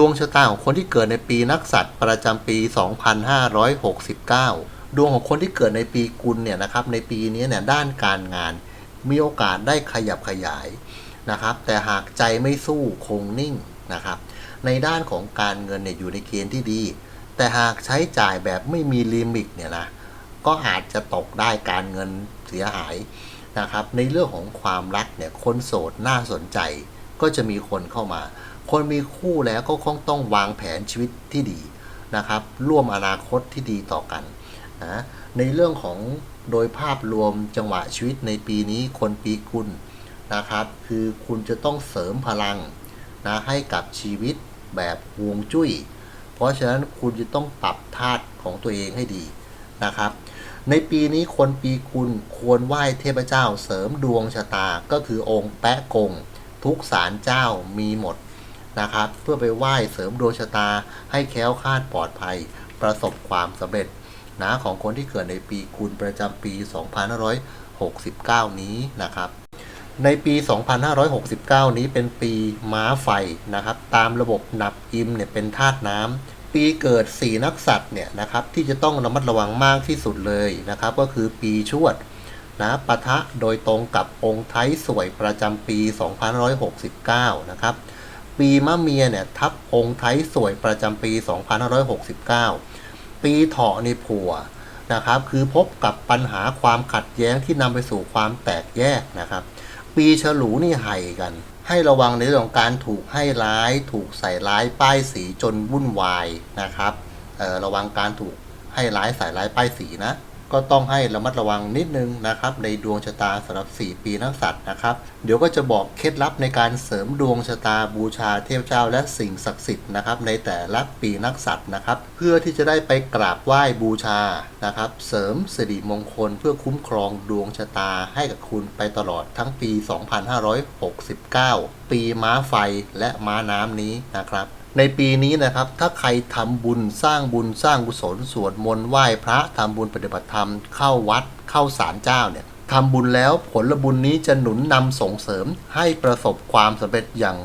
ดวงชะตาของคนที่เกิดในปีนักษัตว์ประจำปี 2569 ดวงของคนที่เกิดในปีกุลเนี่ยนะครับในปีนี้เนี่ยด้านการงาน มีโอกาสได้ขยับขยายนะครับ แต่หากใจไม่สู้คงนิ่งนะครับ ในด้านของการเงินเนี่ยอยู่ในเกณฑ์ที่ดี แต่หากใช้จ่ายแบบไม่มีลิมิตเนี่ยนะก็อาจจะตกได้การเงินเสียหายนะครับ ในเรื่องของความรักเนี่ยคนโสดน่าสนใจ ก็จะมีคนเข้ามา คนมีคู่แล้วก็คงต้องวางแผนชีวิตที่ดีนะครับ ร่วมอนาคตที่ดีต่อกันนะในเรื่องของโดยภาพรวมจังหวะชีวิตในปีนี้คนปีกุลนะครับ คือคุณจะต้องเสริมพลังนะให้กับชีวิตแบบวงจุ้ย เพราะฉะนั้นคุณจะต้องปรับธาตุของตัวเองให้ดีนะครับ ในปีนี้คนปีกุลควรไหว้เทพเจ้าเสริมดวงชะตาก็คือองค์แปะกง ทุกศาลเจ้ามีหมดนะครับ เพื่อไปไหว้เสริมดวงชะตาให้แคล้วคลาดปลอดภัย ประสบความสำเร็จนะของคนที่เกิดในปีกุลประจำปี 2569 นี้นะครับ ในปี 2569 นี้เป็นปีม้าไฟนะครับ ตามระบบนับอิมเนี่ยเป็นธาตุน้ำปีเกิด 4 นักสัตว์เนี่ยนะครับที่จะต้องระมัดระวังมากที่สุดเลยนะครับ ก็คือปีชวด นะปะทะโดยตรงกับองค์ไทยสวยประจำปี 2569 นะครับ ปีมะเมียเนี่ยทับองค์ไทยสวยประจำปี 2569 ปีเถาะในผัวนะครับคือพบกับปัญหาความขัดแย้งที่นำไปสู่ความแตกแยกนะครับ ปีฉลูนี่ไห่กัน ให้ระวังในเรื่องของการถูกให้ร้าย ถูกใส่ร้ายป้ายสีจนวุ่นวายนะครับระวังการถูกให้ร้ายใส่ร้ายป้ายสีนะ ก็ต้องให้ระมัดระวังนิดนึงนะครับในดวงชะตาสำหรับ 4 ปีนักสัตว์นะครับ เดี๋ยวก็จะบอกเคล็ดลับในการเสริมดวงชะตาบูชาเทพเจ้าและสิ่งศักดิ์สิทธิ์นะครับในแต่ละปีนักสัตว์นะครับ เพื่อที่จะได้ไปกราบไหว้บูชานะครับ เสริมสิริมงคล เพื่อคุ้มครองดวงชะตาให้กับคุณไปตลอดทั้งปี 2569 ปีม้าไฟและม้าน้ำนี้นะครับ ในปีนี้นะครับ ถ้าใครทำบุญสร้างบุญสร้างกุศลสวดมนต์ไหว้พระทำบุญปฏิบัติธรรมเข้าวัดเข้าศาลเจ้าเนี่ยทำบุญแล้วผลบุญนี้จะหนุนนำส่งเสริมให้ประสบความสำเร็จอย่าง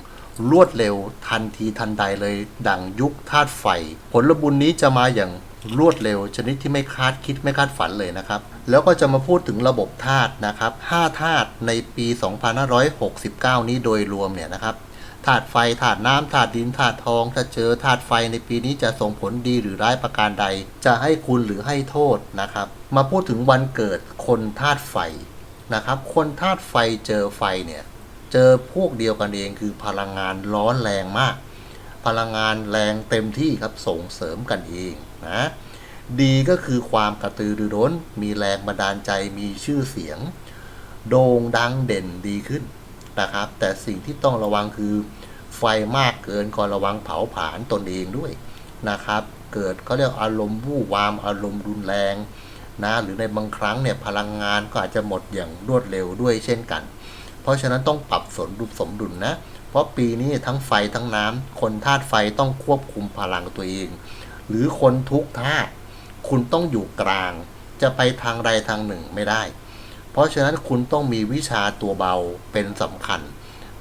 รวดเร็วทันทีทันใดเลยดังยุคธาตุไฟ ผลบุญนี้จะมาอย่างรวดเร็ว ชนิดที่ไม่คาดคิดไม่คาดฝันเลยนะครับ แล้วก็จะมาพูดถึงระบบธาตุนะครับ5ธาตุในปี 2569 นี้โดยรวมเนี่ยนะครับ ธาตุไฟธาตุน้ำธาตุดินธาตุทองถ้าเจอธาตุไฟในปีนี้จะส่งผลดีหรือร้ายประการใด จะให้คุณหรือให้โทษนะครับ มาพูดถึงวันเกิดคนธาตุไฟนะครับ คนธาตุไฟเจอไฟเนี่ยเจอพวกเดียวกันเองคือพลังงานร้อนแรงมาก พลังงานแรงเต็มที่ครับส่งเสริมกันเองนะดีก็คือความกระตือรือร้น มีแรงบันดาลใจมีชื่อเสียง โด่งดังเด่นดีขึ้น นะครับ แต่สิ่งที่ต้องระวังคือ ไฟมากเกินก็ระวังเผาผลาญตนเองด้วยนะครับ เกิดเขาเรียกอารมณ์วู่วามอารมณ์รุนแรงนะหรือในบางครั้งเนี่ยพลังงานก็อาจจะหมดอย่างรวดเร็วด้วยเช่นกัน เพราะฉะนั้นต้องปรับสมดุลสมดุลนะเพราะปีนี้ทั้งไฟทั้งน้ำคนธาตุไฟต้องควบคุมพลังตัวเอง หรือคนทุกธาตุคุณต้องอยู่กลาง จะไปทางใดทางหนึ่งไม่ได้ เพราะฉะนั้นคุณต้องมีวิชาตัวเบาเป็นสำคัญ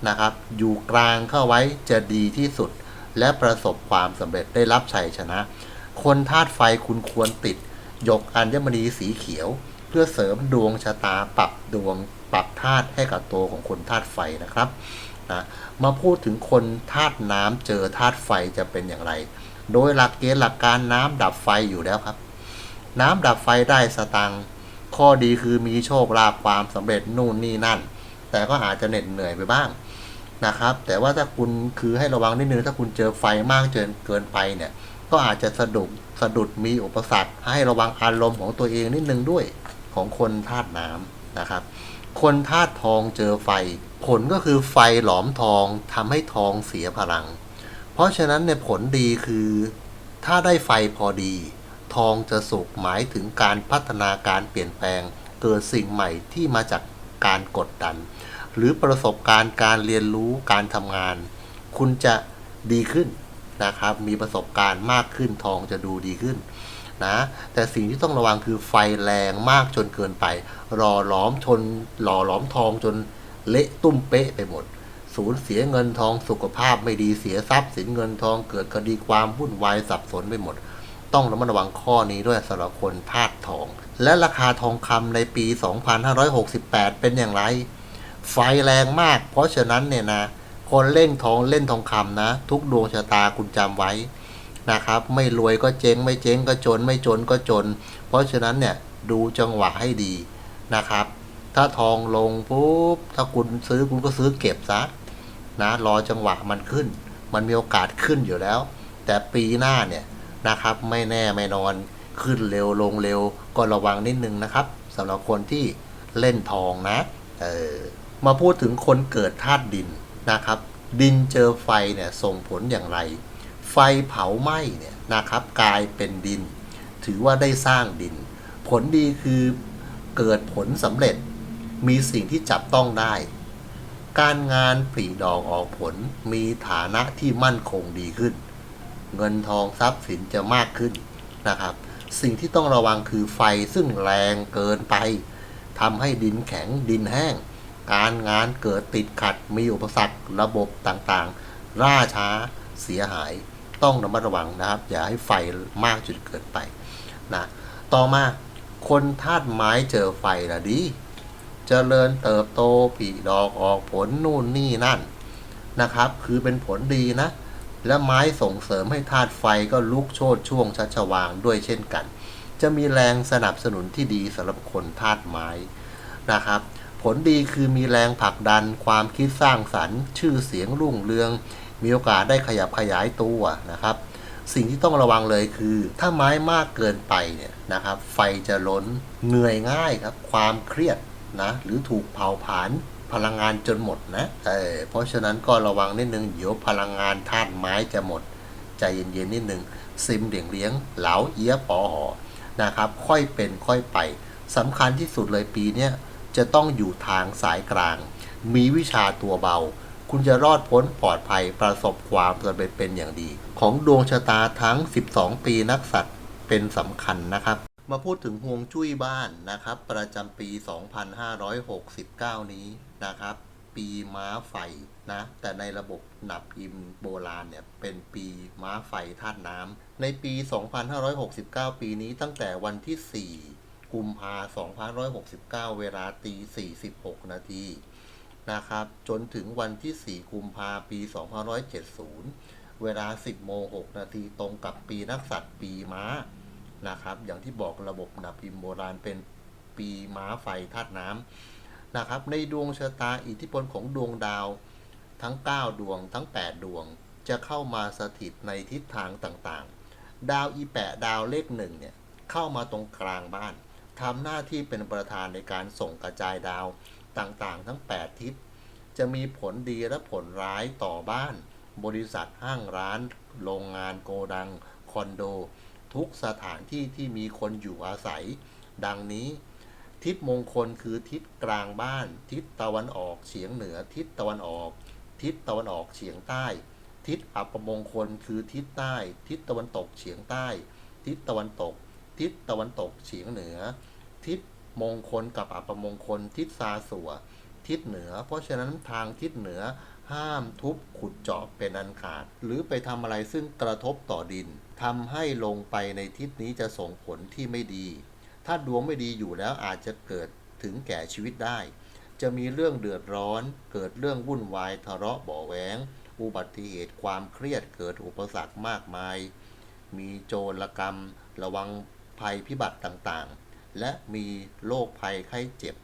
นะครับ อยู่กลางเข้าไว้จะดีที่สุด และประสบความสำเร็จได้รับชัยชนะ คนธาตุไฟคุณควรติดยกอัญมณีสีเขียว เพื่อเสริมดวงชะตาปรับดวงปรับธาตุให้กับตัวของคนธาตุไฟนะครับนะมาพูดถึงคนธาตุน้ำเจอธาตุไฟจะเป็นอย่างไร โดยหลักเกณฑ์หลักการน้ำดับไฟอยู่แล้วครับ น้ำดับไฟได้สตังค์ ข้อดีคือมีโชคลาภความสำเร็จนู่นนี่นั่น แต่ก็อาจจะเหน็ดเหนื่อยไปบ้างนะครับ แต่ว่าถ้าคุณคือให้ระวังนิดนึงถ้าคุณเจอไฟมากจนเกินไปเนี่ย ก็อาจจะสะดุดสะดุดมีอุปสรรค ให้ระวังอารมณ์ของตัวเองนิดนึงด้วยของคนธาตุน้ำนะครับ คนธาตุทองเจอไฟ ผลก็คือไฟหลอมทองทำให้ทองเสียพลัง เพราะฉะนั้นในผลดีคือ ถ้าได้ไฟพอดี ทองจะสุกหมายถึงการพัฒนาการเปลี่ยนแปลง เกิดสิ่งใหม่ที่มาจากการกดดัน หรือประสบการณ์การเรียนรู้การทำงาน คุณจะดีขึ้นนะครับ มีประสบการณ์มากขึ้นทองจะดูดีขึ้นนะแต่สิ่งที่ต้องระวังคือไฟแรงมากจนเกินไป รอล้อมชนหล่อล้อมทองจนเละตุ้มเป๊ะไปหมด สูญเสียเงินทองสุขภาพไม่ดีเสียทรัพย์สินเงินทองเกิดคดีความวุ่นวายสับสนไปหมด ต้องระมัดระวังข้อนี้ด้วยสำหรับคนธาตุทอง และราคาทองคำในปี 2568 เป็นอย่างไร ไฟแรงมาก เพราะฉะนั้นเนี่ยนะ คนเล่นทองเล่นทองคำนะ ทุกดวงชะตาคุณจำไว้นะครับ ไม่รวยก็เจ๊ง ไม่เจ๊งก็จน ไม่จนก็จน เพราะฉะนั้นเนี่ยดูจังหวะให้ดีนะครับ ถ้าทองลงปุ๊บถ้าคุณซื้อคุณก็ซื้อเก็บซะนะรอจังหวะมันขึ้น มันมีโอกาสขึ้นอยู่แล้ว แต่ปีหน้าเนี่ย นะครับ ไม่แน่ไม่นอน ขึ้นเร็วลงเร็ว ก็ระวังนิดนึงนะครับสำหรับคนที่เล่นทองนะเออมาพูดถึงคนเกิดธาตุดินนะครับ ดินเจอไฟเนี่ยส่งผลอย่างไร ไฟเผาไหม้เนี่ยนะครับกลายเป็นดิน ถือว่าได้สร้างดิน ผลดีคือเกิดผลสำเร็จ มีสิ่งที่จับต้องได้ การงานผลิดอกออกผลมีฐานะที่มั่นคงดีขึ้น เงินทองทรัพย์สินจะมากขึ้นนะครับ สิ่งที่ต้องระวังคือไฟซึ่งแรงเกินไปทำให้ดินแข็งดินแห้ง การงานเกิดติดขัดมีอุปสรรคระบบต่างๆ ล่าช้าเสียหายต้องระมัดระวังนะครับ อย่าให้ไฟมากจนเกินไปนะต่อมาคนธาตุไม้เจอไฟละดีเจริญเติบโตผลิดอกออกผลนู่นนี่นั่นนะครับ คือเป็นผลดีนะ และไม้ส่งเสริมให้ธาตุไฟก็ลุกโชดช่วงชัชวางด้วยเช่นกัน จะมีแรงสนับสนุนที่ดีสำหรับคนธาตุไม้นะครับ ผลดีคือมีแรงผลักดันความคิดสร้างสรรค์ ชื่อเสียงรุ่งเรือง มีโอกาสได้ขยับขยายตัวนะครับ สิ่งที่ต้องระวังเลยคือ ถ้าไม้มากเกินไปเนี่ยนะครับ ไฟจะล้นเหนื่อยง่ายครับ ความเครียดนะหรือถูกเผาผลาญ พลังงานจนหมดนะเออเพราะฉะนั้นก็ระวังนิดนึงเดี๋ยวพลังงานธาตุไม้จะหมด ใจเย็นๆนิดนึงซิมเดี่ยงเลี้ยงเหลาเอี้ยปอหอนะครับ ค่อยเป็นค่อยไปสำคัญที่สุดเลยปีนี้จะต้องอยู่ทางสายกลาง มีวิชาตัวเบา คุณจะรอดพ้นปลอดภัยประสบความสำเร็จเป็นอย่างดี ของดวงชะตาทั้ง 12 ปีนักสัตว์เป็นสำคัญนะครับ มาพูดถึงฮวงจุ้ยบ้านนะครับ ประจำปี 2569 นี้นะครับ ปีม้าไฟนะ แต่ในระบบหนับพิมโบราณเนี่ยเป็นปีม้าไฟธาตุน้ำในปี 2569 ปีนี้ตั้งแต่วันที่ 4 กุมภา2569 เวลาตี 46 นาทีนะครับ จนถึงวันที่ 4 กุมภาปี 2570 เวลา 10โมง6นาทีตรงกับปีนักสัตว์ปีม้า นะครับ อย่างที่บอกระบบนับพิมพ์โบราณเป็นปีม้าไฟธาตุน้ำนะครับ ในดวงชะตาอิทธิพลของดวงดาวทั้ง 9 ดวงทั้ง 8 ดวงจะเข้ามาสถิตในทิศทางต่างๆ ดาวอีแปะดาวเลขหนึ่งเนี่ยเข้ามาตรงกลางบ้านทำหน้าที่เป็นประธานในการส่งกระจายดาวต่างๆ ทั้ง 8 ทิศ จะมีผลดีและผลร้ายต่อบ้าน บริษัทห้างร้าน โรงงานโกดัง คอนโด ทุกสถานที่ที่มีคนอยู่อาศัย ดังนี้ ทิศมงคลคือทิศกลางบ้าน ทิศตะวันออกเฉียงเหนือ ทิศตะวันออก ทิศตะวันออกเฉียงใต้ ทิศอัปมงคลคือทิศใต้ ทิศตะวันตกเฉียงใต้ ทิศตะวันตก ทิศตะวันตกเฉียงเหนือ ทิศมงคลกับอัปมงคล ทิศซาสัวทิศเหนือ เพราะฉะนั้นทางทิศเหนือ ห้ามทุบขุดเจาะเป็นอันขาด หรือไปทำอะไรซึ่งกระทบต่อดินทำให้ลงไปในทิศนี้จะส่งผลที่ไม่ดี ถ้าดวงไม่ดีอยู่แล้วอาจจะเกิดถึงแก่ชีวิตได้ จะมีเรื่องเดือดร้อน เกิดเรื่องวุ่นวายทะเลาะเบาะแหวงอุบัติเหตุความเครียดเกิดอุปสรรคมากมาย มีโจรกรรม ระวังภัยพิบัติต่างๆ และมีโรคภัยไข้เจ็บ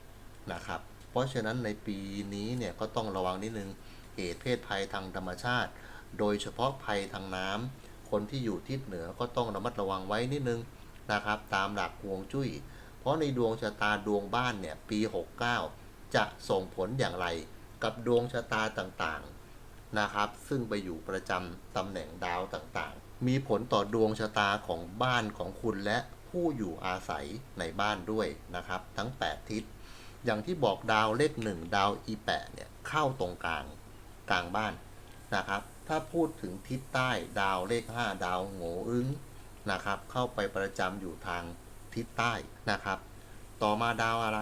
นะครับ เพราะฉะนั้นในปีนี้เนี่ยก็ต้องระวังนิดนึง เหตุเพศภัยทางธรรมชาติ โดยเฉพาะภัยทางน้ำคนที่อยู่ทิศเหนือก็ต้องระมัดระวังไว้นิดนึงนะครับ ตามหลักฮวงจุ้ย เพราะในดวงชะตาดวงบ้านเนี่ยปี 69 จะส่งผลอย่างไร กับดวงชะตาต่างๆนะครับ ซึ่งไปอยู่ประจำตำแหน่งดาวต่างๆ มีผลต่อดวงชะตาของบ้านของคุณและผู้อยู่อาศัยในบ้านด้วยนะครับ ทั้ง 8 ทิศอย่างที่บอกดาวเลขหนึ่งดาวอีแปะเนี่ยเข้าตรงกลาง กลางบ้านนะครับ ถ้าพูดถึงทิศใต้ดาวเลข 5 ดาวโงอึ้งนะครับ เข้าไปประจำอยู่ทางทิศใต้นะครับ ต่อมาดาวอะไร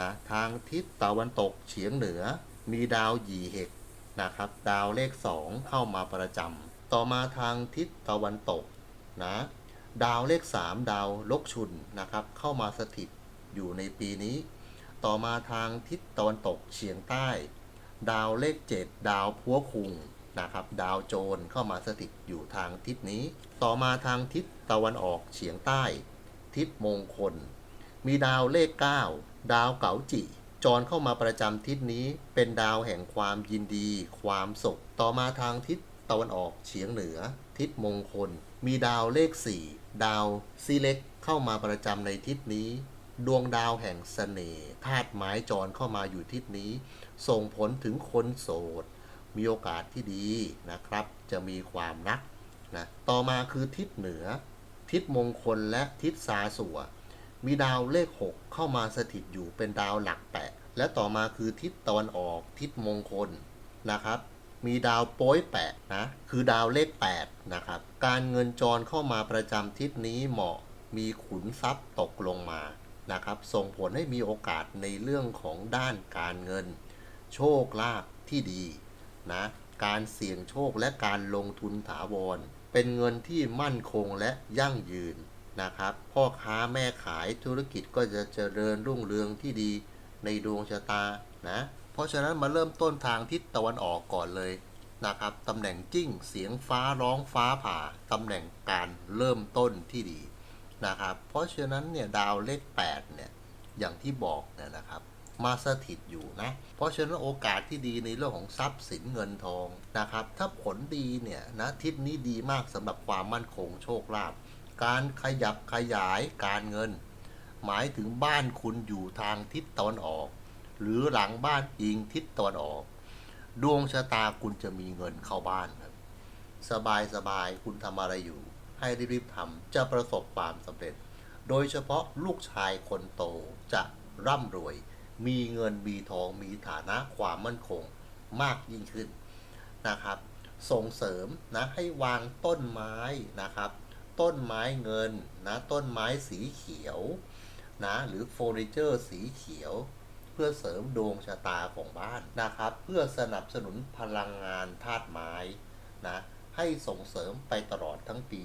นะทางทิศตะวันตกเฉียงเหนือ มีดาวหยีเหกนะครับ ดาวเลข 2 เข้ามาประจำต่อมาทางทิศตะวันตกนะดาวเลข 3 ดาวลกชุนนะครับ เข้ามาสถิตอยู่ในปีนี้ ต่อมาทางทิศตะวันตกเฉียงใต้ ดาวเลข 7 ดาวพัวคุงนะครับ ดาวโจรเข้ามาสถิตอยู่ทางทิศนี้ ต่อมาทางทิศตะวันออกเฉียงใต้ ทิศมงคล มีดาวเลข 9 ดาวเก๋าจิ จรเข้ามาประจำทิศนี้ เป็นดาวแห่งความยินดี ความสุข ต่อมาทางทิศตะวันออกเฉียงเหนือ ทิศมงคล มีดาวเลข 4 ดาวซีเล็กเข้ามาประจำในทิศนี้ ดวงดาวแห่งเสน่ห์ธาตุไม้จรเข้ามาอยู่ทิศนี้ ส่งผลถึงคนโสด มีโอกาสที่ดีนะครับ จะมีความรักนะต่อมาคือทิศเหนือ ทิศมงคลและทิศซาสัวมีดาวเลข 6 เข้ามาสถิตอยู่เป็นดาวหลักแปดและต่อมาคือทิศตะวันออกทิศมงคลนะครับ มีดาวโป้ยแปดนะคือดาวเลข8นะครับการเงินจรเข้ามาประจำทิศนี้เหมาะมีขุนทรัพย์ตกลงมานะครับ ส่งผลให้มีโอกาสในเรื่องของด้านการเงิน โชคลาภที่ดีนะการเสี่ยงโชคและการลงทุนถาวร เป็นเงินที่มั่นคงและยั่งยืนนะครับ พ่อค้าแม่ขายธุรกิจก็จะเจริญรุ่งเรืองที่ดีในดวงชะตานะเพราะฉะนั้นมาเริ่มต้นทางทิศตะวันออกก่อนเลยนะครับตำแหน่งจิ้งเสียงฟ้าร้องฟ้าผ่าตำแหน่งการเริ่มต้นที่ดีนะครับเพราะฉะนั้นเนี่ยดาวเลข8เนี่ยอย่างที่บอกเนี่ยนะครับ มาสถิตอยู่นะ เพราะฉะนั้นโอกาสที่ดีในเรื่องของทรัพย์สินเงินทองนะครับ ถ้าผลดีเนี่ยนะทิศนี้ดีมากสำหรับความมั่นคงโชคลาภการขยับขยายการเงิน หมายถึงบ้านคุณอยู่ทางทิศตะวันออก หรือหลังบ้านอิงทิศตะวันออก ดวงชะตาคุณจะมีเงินเข้าบ้านครับสบายสบายคุณทำอะไรอยู่ ให้รีบๆทำจะประสบความสำเร็จ โดยเฉพาะลูกชายคนโตจะร่ำรวย มีเงินมีทองมีฐานะความมั่นคงมากยิ่งขึ้นนะครับ ส่งเสริมนะให้วางต้นไม้นะครับ ต้นไม้เงินนะต้นไม้สีเขียวนะหรือเฟอร์นิเจอร์สีเขียว เพื่อเสริมดวงชะตาของบ้านนะครับ เพื่อสนับสนุนพลังงานธาตุไม้นะให้ส่งเสริมไปตลอดทั้งปี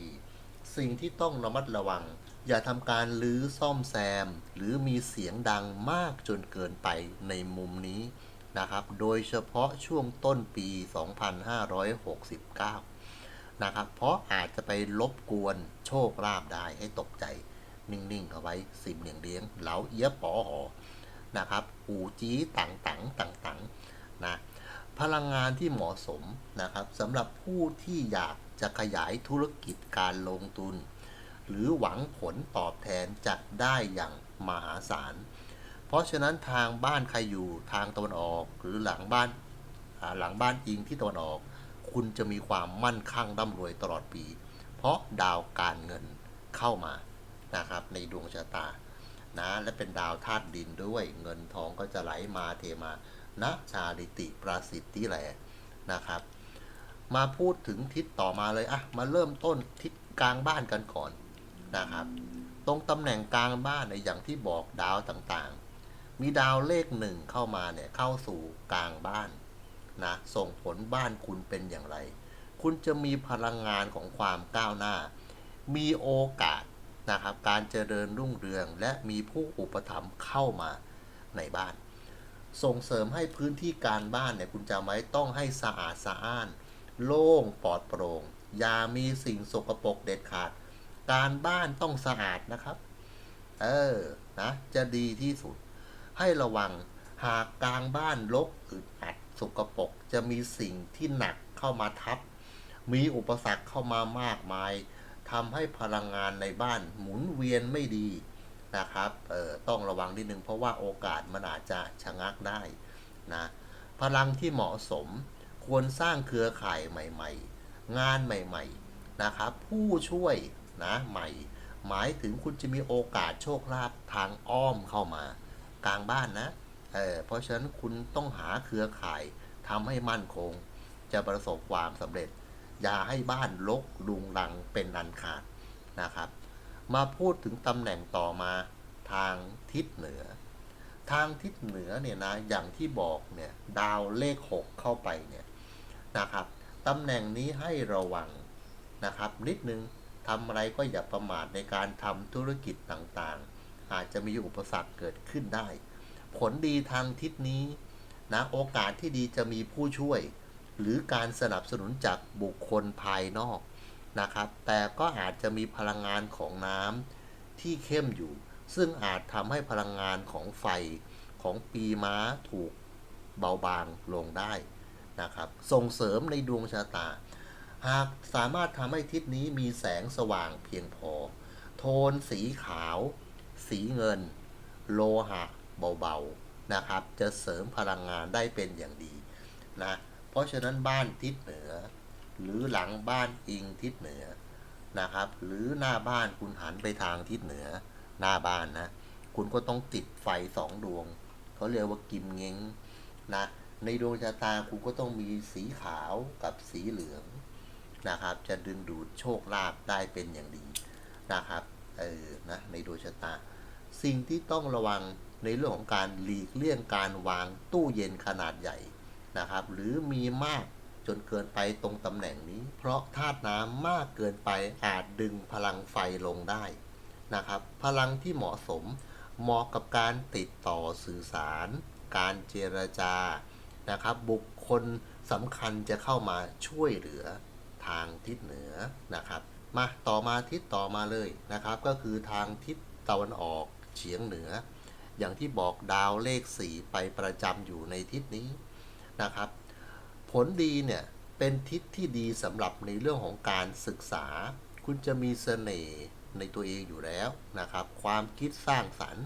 สิ่งที่ต้องระมัดระวัง อย่าทำการลื้อซ่อมแซม หรือมีเสียงดังมากจนเกินไปในมุมนี้นะครับ โดยเฉพาะช่วงต้นปี 2569 นะครับ เพราะอาจจะไปลบกวนโชคลาภได้ให้ตกใจ นิ่ง ๆ เอาไว้สิบเหลียงเลี้ยงเหลาเอียปอหอนะครับอูจี้ต่างต่างต่างต่างๆนะพลังงานที่เหมาะสมนะครับสำหรับผู้ที่อยากจะขยายธุรกิจการลงทุน หรือหวังผลตอบแทนจะได้อย่างมหาศาล เพราะฉะนั้นทางบ้านใครอยู่ทางตะวันออกหรือหลังบ้านหลังบ้านอิงที่ตะวันออก คุณจะมีความมั่นคงร่ำรวยตลอดปี เพราะดาวการเงินเข้ามานะครับในดวงชะตานะและเป็นดาวธาตุดินด้วยเงินทองก็จะไหลมาเทมานะชาลิติประสิทธิแหลนะครับ มาพูดถึงทิศต่อมาเลยอะมาเริ่มต้นทิศกลางบ้านกันก่อน นะครับ ตรงตำแหน่งกลางบ้านในยอย่างที่บอกดาวต่างๆ มีดาวเลขหนึ่งเข้ามาเนี่ยเข้าสู่กลางบ้านนะส่งผลบ้านคุณเป็นอย่างไร คุณจะมีพลังงานของความก้าวหน้า มีโอกาสนะครับการเจริญรุ่งเรืองและมีผู้อุปถัมภ์เข้ามาในบ้าน ส่งเสริมให้พื้นที่การบ้านเนี่ยคุณจำไว้ต้องให้สะอาดสะอ้าน โล่งปลอดโปร่งอย่ามีสิ่งสกปรกเด็ดขาด การบ้านต้องสะอาดนะครับ เออ นะ จะดีที่สุด ให้ระวังหากกลางบ้านรกอึดอัดสกปรกจะมีสิ่งที่หนักเข้ามาทับ มีอุปสรรคเข้ามามากมายทำให้พลังงานในบ้านหมุนเวียนไม่ดีนะครับ เออต้องระวังนิดนึงเพราะว่าโอกาสมันอาจจะชะงักได้นะ พลังที่เหมาะสมควรสร้างเครือข่ายใหม่ ๆ งานใหม่ ๆ นะครับ ผู้ช่วย นะใหม่ หมายถึงคุณจะมีโอกาสโชคลาภทางอ้อมเข้ามา กลางบ้านนะเออเพราะฉะนั้นคุณต้องหาเครือข่ายทำให้มั่นคง จะประสบความสำเร็จ อย่าให้บ้านรกลุงรังเป็นอันขาดนะครับ มาพูดถึงตำแหน่งต่อมาทางทิศเหนือ ทางทิศเหนือเนี่ยนะอย่างที่บอกเนี่ยดาวเลข 6 เข้าไปเนี่ยนะครับตำแหน่งนี้ให้ระวังนะครับนิดนึง ทำอะไรก็อย่าประมาทในการทำธุรกิจต่างๆ อาจจะมีอุปสรรคเกิดขึ้นได้ ผลดีทางทิศนี้นะโอกาสที่ดีจะมีผู้ช่วย หรือการสนับสนุนจากบุคคลภายนอกนะครับ แต่ก็อาจจะมีพลังงานของน้ำที่เข้มอยู่ ซึ่งอาจทำให้พลังงานของไฟของปีม้าถูกเบาบางลงได้นะครับ ส่งเสริมในดวงชะตา หากสามารถทำให้ทิศนี้มีแสงสว่างเพียงพอ โทนสีขาว สีเงิน โลหะเบาๆนะครับ จะเสริมพลังงานได้เป็นอย่างดีนะเพราะฉะนั้นบ้านทิศเหนือ หรือหลังบ้านอิงทิศเหนือนะครับ หรือหน้าบ้านคุณหันไปทางทิศเหนือ หน้าบ้านนะ คุณก็ต้องติดไฟสองดวงเขาเรียกว่ากิมเง้งนะในดวงชะตาคุณก็ต้องมีสีขาวกับสีเหลือง นะครับ จะดึงดูดโชคลาภได้เป็นอย่างดีนะครับเออนะในดวงชะตา สิ่งที่ต้องระวังในเรื่องของการหลีกเลี่ยงการวางตู้เย็นขนาดใหญ่นะครับ หรือมีมากจนเกินไปตรงตำแหน่งนี้ เพราะธาตุน้ำมากเกินไปอาจดึงพลังไฟลงได้นะครับ พลังที่เหมาะสมเหมาะกับการติดต่อสื่อสาร การเจรจานะครับ บุคคลสำคัญจะเข้ามาช่วยเหลือ ทางทิศเหนือนะครับมาต่อมาทิศต่อมาเลยนะครับ ก็คือทางทิศตะวันออกเฉียงเหนือ อย่างที่บอกดาวเลขสีไปประจำอยู่ในทิศนี้นะครับ ผลดีเนี่ยเป็นทิศที่ดีสำหรับในเรื่องของการศึกษา คุณจะมีเสน่ห์ในตัวเองอยู่แล้วนะครับ ความคิดสร้างสรรค์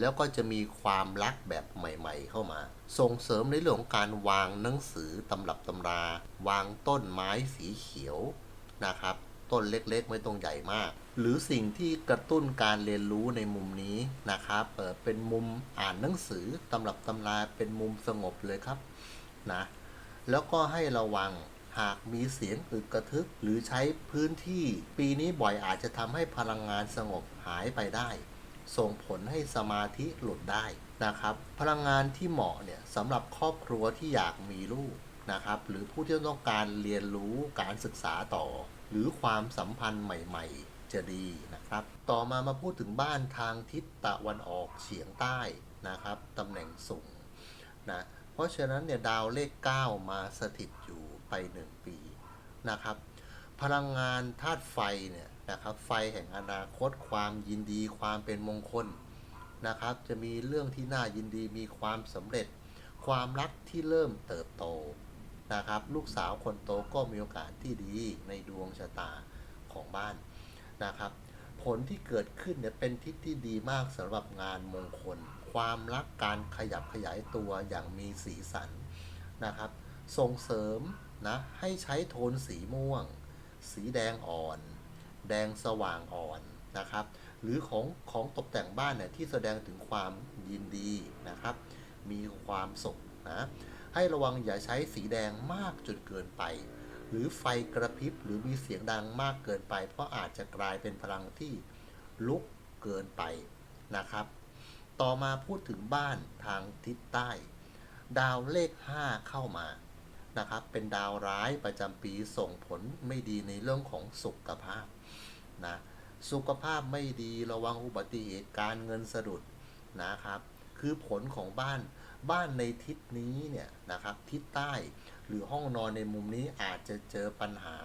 แล้วก็จะมีความรักแบบใหม่ๆเข้ามา ส่งเสริมในเรื่องของการวางหนังสือตำรับตำรา วางต้นไม้สีเขียวนะครับ ต้นเล็กๆ ไม่ต้องใหญ่มาก หรือสิ่งที่กระตุ้นการเรียนรู้ในมุมนี้นะครับเเป็นมุมอ่านหนังสือตำรับตำราเป็นมุมสงบเลยครับนะแล้วก็ให้ระวังหากมีเสียงอึกกระทึกหรือใช้พื้นที่ ปีนี้บ่อยอาจจะทำให้พลังงานสงบหายไปได้ ส่งผลให้สมาธิหลุดได้นะครับ พลังงานที่เหมาะเนี่ยสำหรับครอบครัวที่อยากมีลูกนะครับ หรือผู้ที่ต้องการเรียนรู้การศึกษาต่อ หรือความสัมพันธ์ใหม่ ๆ จะดีนะครับ ต่อมามาพูดถึงบ้านทางทิศตะวันออกเฉียงใต้นะครับตำแหน่งสูงนะเพราะฉะนั้นเนี่ยดาวเลข 9 มาสถิตอยู่ไป 1 ปีนะครับ พลังงานธาตุไฟเนี่ย นะครับ ไฟแห่งอนาคต ความยินดี ความเป็นมงคลนะครับ จะมีเรื่องที่น่ายินดีมีความสำเร็จ ความรักที่เริ่มเติบโตนะครับ ลูกสาวคนโตก็มีโอกาสที่ดีในดวงชะตาของบ้านนะครับ ผลที่เกิดขึ้นเนี่ยเป็นทิศที่ดีมากสำหรับงานมงคล ความรักการขยับขยายตัวอย่างมีสีสันนะครับ ส่งเสริมนะให้ใช้โทนสีม่วง สีแดงอ่อน แดงสว่างอ่อนนะครับ หรือของของตกแต่งบ้านเนี่ยที่แสดงถึงความยินดีนะครับ มีความสุขนะให้ระวังอย่าใช้สีแดงมากจนเกินไป หรือไฟกระพริบหรือมีเสียงดังมากเกินไป เพราะอาจจะกลายเป็นพลังที่ลุกเกินไปนะครับ ต่อมาพูดถึงบ้านทางทิศใต้ ดาวเลข 5 เข้ามา นะครับ เป็นดาวร้ายประจำปีส่งผลไม่ดีในเรื่องของสุขภาพนะสุขภาพไม่ดีระวังอุบัติเหตุการเงินสะดุดนะครับ คือผลของบ้านบ้านในทิศนี้เนี่ยนะครับทิศใต้หรือห้องนอนในมุมนี้อาจจะเจอปัญหา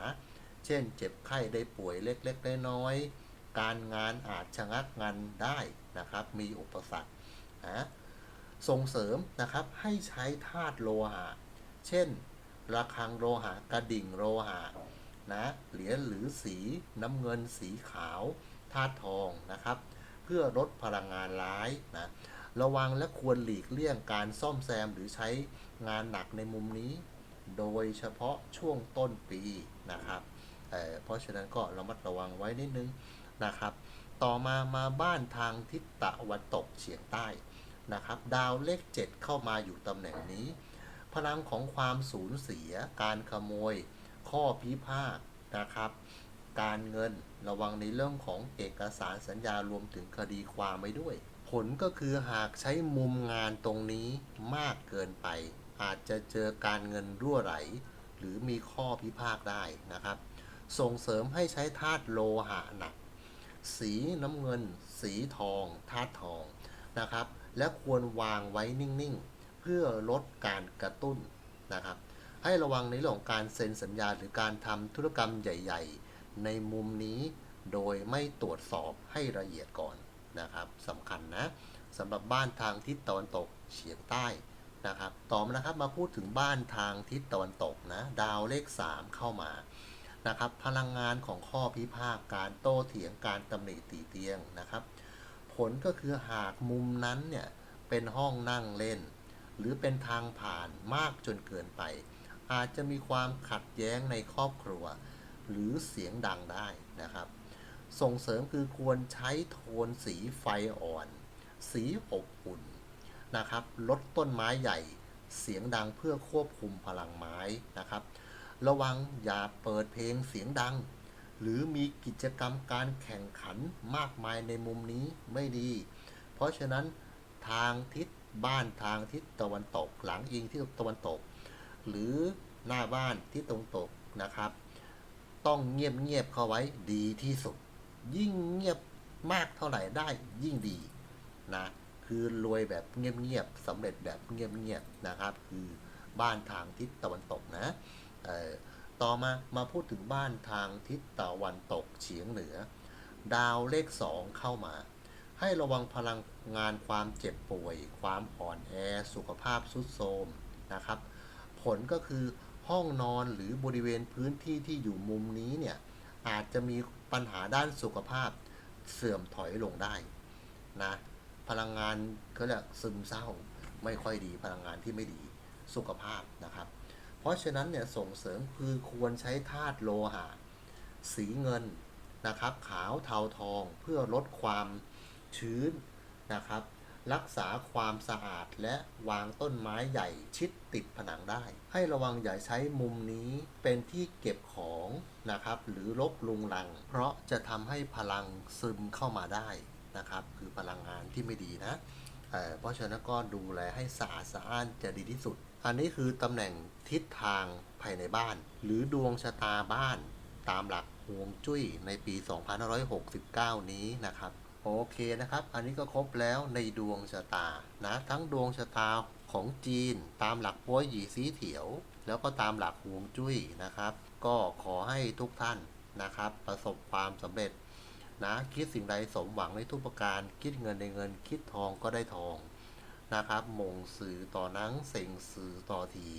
เช่นเจ็บไข้ได้ป่วยเล็กๆน้อยๆการงานอาจชะงักงันได้นะครับ มีอุปสรรคนะส่งเสริมนะครับให้ใช้ธาตุโลหะ เช่น ระฆังโลหะกระดิ่งโลหะนะเหรียญหรือสีน้ำเงินสีขาวธาตุทองนะครับ เพื่อลดพลังงานร้ายนะระวังและควรหลีกเลี่ยงการซ่อมแซมหรือใช้งานหนักในมุมนี้ โดยเฉพาะช่วงต้นปีนะครับเเพราะฉะนั้นก็ระมัดระวังไว้นิดนึงนะครับ ต่อมามาบ้านทางทิศตะวันตกเฉียงใต้นะครับ ดาวเลข 7 เข้ามาอยู่ตำแหน่งนี้ พลังของความสูญเสีย การขโมย ข้อพิพาทนะครับ การเงินระวังในเรื่องของเอกสารสัญญารวมถึงคดีความไว้ด้วย ผลก็คือหากใช้มุมงานตรงนี้มากเกินไป อาจจะเจอการเงินรั่วไหล หรือมีข้อพิพากษ์ได้นะครับ ส่งเสริมให้ใช้ธาตุโลหะหนัก สีน้ำเงิน สีทองธาตุทองนะครับ และควรวางไว้นิ่ง ๆ พื่อลดการกระตุ้นนะครับ ให้ระวังในเรื่องของการเซ็นสัญญาหรือการทำธุรกรรมใหญ่ ๆ ในมุมนี้โดยไม่ตรวจสอบให้ละเอียดก่อนนะครับสำคัญนะสำหรับบ้านทางทิศตะวันตกเฉียงใต้นะครับ ต่อมานะครับมาพูดถึงบ้านทางทิศตะวันตกนะดาวเลข 3 เข้ามานะครับ พลังงานของข้อพิพากษ์การโต้เถียงการตำหนิตีเตียงนะครับ ผลก็คือหากมุมนั้นเนี่ยเป็นห้องนั่งเล่น หรือเป็นทางผ่านมากจนเกินไป อาจจะมีความขัดแย้งในครอบครัว หรือเสียงดังได้นะครับ ส่งเสริมคือควรใช้โทนสีไฟอ่อน สีอบอุ่นนะครับ ลดต้นไม้ใหญ่ เสียงดังเพื่อควบคุมพลังไม้นะครับ ระวังอย่าเปิดเพลงเสียงดัง หรือมีกิจกรรมการแข่งขันมากมายในมุมนี้ไม่ดี เพราะฉะนั้นทางทิศ บ้านทางทิศตะวันตก หลังอิงที่ตะวันตก หรือหน้าบ้านที่ตรงตกนะครับ ต้องเงียบเงียบเข้าไว้ดีที่สุด ยิ่งเงียบมากเท่าไหร่ได้ยิ่งดีนะคือรวยแบบเงียบๆสำเร็จแบบเงียบๆนะครับ คือบ้านทางทิศตะวันตกนะต่อมามาพูดถึงบ้านทางทิศตะวันตกเฉียงเหนือ ดาวเลขสองเข้ามา ให้ระวังพลังงานความเจ็บป่วย ความอ่อนแอ สุขภาพทรุดโทรมนะครับ ผลก็คือห้องนอนหรือบริเวณพื้นที่ที่อยู่มุมนี้เนี่ยอาจจะมีปัญหาด้านสุขภาพเสื่อมถอยลงได้นะพลังงานเขาเรียกซึมเศร้าไม่ค่อยดีพลังงานที่ไม่ดีสุขภาพนะครับ เพราะฉะนั้นเนี่ยส่งเสริมคือควรใช้ธาตุโลหะ สีเงินนะครับ ขาวเทาทองเพื่อลดความ ชื้นนะครับ รักษาความสะอาดและวางต้นไม้ใหญ่ชิดติดผนังได้ ให้ระวังอย่าใช้มุมนี้เป็นที่เก็บของนะครับ หรือลบลุงลัง เพราะจะทำให้พลังซึมเข้ามาได้นะครับ คือพลังงานที่ไม่ดีนะเเพราะฉะนั้นก็ดูแลให้สะอาดสะอ้านจะดีที่สุด อันนี้คือตำแหน่งทิศทางภายในบ้าน หรือดวงชะตาบ้านตามหลักฮวงจุ้ยในปี 2569 นี้นะครับ โอเคนะครับ อันนี้ก็ครบแล้วในดวงชะตานะทั้งดวงชะตาของจีน ตามหลักป้วยหยีสีเถียว แล้วก็ตามหลักฮวงจุ้ยนะครับ ก็ขอให้ทุกท่านนะครับ ประสบความสำเร็จนะคิดสิ่งใดสมหวังในทุกประการ คิดเงินในเงิน คิดทองก็ได้ทองนะครับมงสื่อต่อนังเสงสื่อต่อที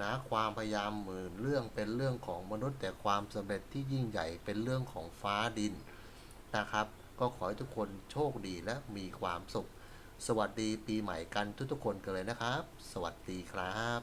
นะความพยายามหมื่นเรื่องเป็นเรื่องของมนุษย์ แต่ความสำเร็จที่ยิ่งใหญ่เป็นเรื่องของฟ้าดินนะครับ ก็ขอให้ทุกคนโชคดีและมีความสุข สวัสดีปีใหม่กันทุกๆคนกันเลยนะครับ สวัสดีครับ